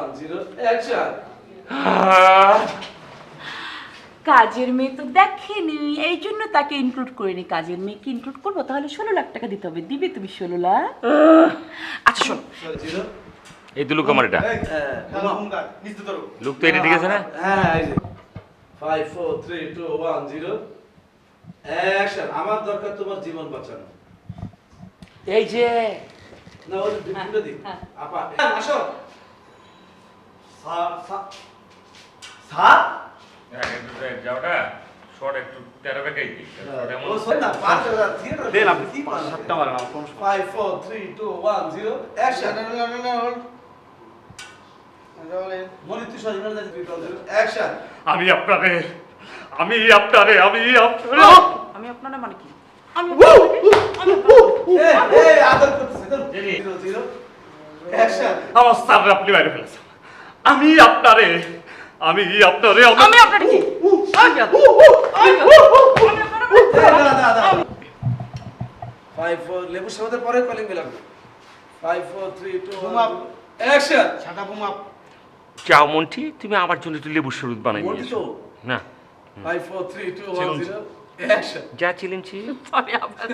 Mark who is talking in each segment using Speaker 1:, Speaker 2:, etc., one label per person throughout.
Speaker 1: One zero action
Speaker 2: কাজের মেয়ে তো দেখেনি এই জন্য তাকে ইনক্লুড করিনি। কাজের মেয়েকে ইনক্লুড করব তাহলে ষোলো লাখ টাকা দিতে হবে। দিবে তুমি ষোলো লাখ? আচ্ছা শোনো।
Speaker 1: জিরো
Speaker 3: এই তো লুক আমার এটা। লুক তো এটা ঠিক আছে না?
Speaker 1: হ্যাঁ five four three two one zero action আমার দরকার তোমার জীবন বাঁচানো।
Speaker 3: এই যে।
Speaker 1: না ওই দুটো দিক।
Speaker 2: হ্যাঁ।
Speaker 1: আপা আসো।
Speaker 4: স্যার স্যার স্যার
Speaker 3: যাওটা। শর্ট একটু তেরো টাকাই
Speaker 1: ও শোন না পাঁচ হাজার থিয়েটার
Speaker 4: দেন আপনি কি সাতটা মারেন আমার কোনো সমস্যা
Speaker 1: five four three two one zero action তুই সরি তুই অ্যাকশন
Speaker 3: আমি আপনারে আমি আপনারে আমি আপনারে।
Speaker 2: আমি আপনারা মানে কি? আমি
Speaker 1: এই এই আদর করতেছে জিরো জিরো।
Speaker 3: আমার স্যার আপনি বাইরে ফেলেছেন। আমি আপনারে আমি আপনারে
Speaker 2: আমি আপনার কি?
Speaker 1: ফাইভ ফোর লেবু সাথে পরে calling bell five four three two. Action
Speaker 4: বোমা
Speaker 3: চাও মন্টি তুমি আমার জন্য একটু লেবুর শরবত বানাই নিয়েছো। না।
Speaker 1: Five four three two one zero action
Speaker 3: যা চিলিমছি
Speaker 2: পরে আবার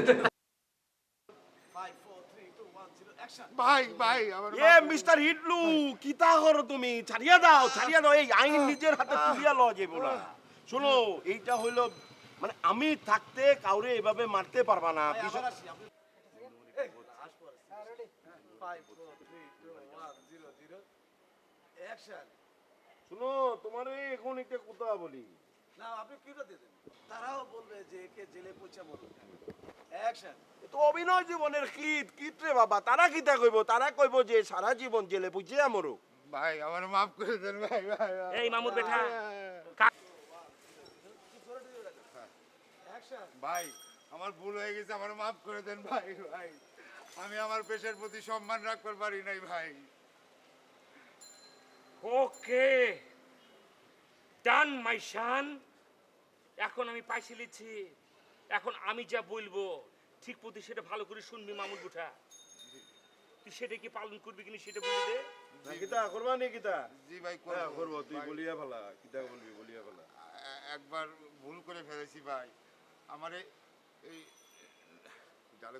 Speaker 5: ভাই ভাই আমার
Speaker 4: এ মিস্টার হিটলু কিতা করো তুমি? ছাড়িয়া দাও ছাড়িয়া দাও। এই আইন নিজের হাতে তুলিয়া লওয়া যাবে না। শোনো এইটা হইল মানে আমি থাকতে কাউরে এভাবে মারতে পারবা না। শোনো তোমার এখন একটা কথা বলি।
Speaker 1: না আপনি কিটা দিতেন তারাও বলবে যে একে জেলে পৌঁছে বলুন অ্যাকশন
Speaker 4: তো অভিনয় জীবনের কিট কিট রে বাবা তারা কিতা কইব? তারা কইব যে সারা জীবন জেলে পুজে আমরো।
Speaker 5: ভাই আমার মাফ করে দেন ভাই ভাই।
Speaker 3: এই মামুর বেটা।
Speaker 5: ভাই আমার ভুল হয়ে গেছে আমার মাফ করে দেন ভাই ভাই। আমি আমার পেশার প্রতি সম্মান রাখতে পারি নাই ভাই।
Speaker 3: ওকে। ডান মাই শান এখন আমি পাইছে লিচ্ছি এখন আমি যা বলব ঠিক প্রতি সেটা ভালো করে শুনবি মামুন বুঠা তুই সেটা কি পালন করবি কিনা সেটা বলে দে।
Speaker 4: গীতা করবা নি গীতা?
Speaker 5: জি ভাই
Speaker 4: হ্যাঁ
Speaker 5: করব।
Speaker 4: করব তুই বলিয়া ফেলা গীতা বলবি বলিয়া ফেলা।
Speaker 5: একবার ভুল করে ফেলেছি ভাই। আমারে এই ডালে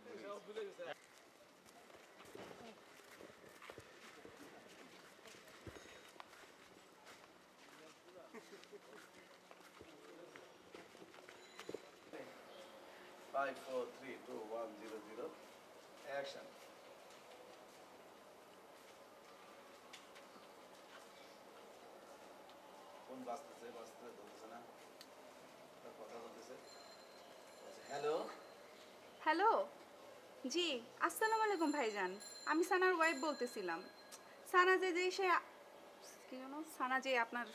Speaker 1: four three two one zero zero action phone বাজতেছে বাজতেছে ধরতেছে না? কথা বলতেছে। হ্যালো
Speaker 6: হ্যালো জি আসসালামু আলাইকুম ভাইজান। আমি সানার ওয়াইফ বলতেছিলাম। সানা যে যে সে কি জানো সানা যে আপনার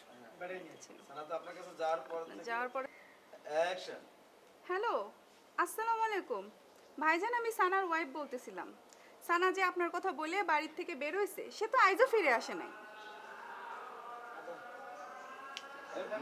Speaker 1: সানা তো আপনার কাছে যাওয়ার পর
Speaker 6: যাওয়ার পরে
Speaker 1: অ্যাকশন
Speaker 6: হ্যালো আসসালামু আলাইকুম। ভাইজান, আমি সানার ওয়াইফ বলতেছিলাম। সানা যে আপনার কথা বলে বাড়ির থেকে বের হয়েছে, সে তো আইজও ফিরে আসে নাই।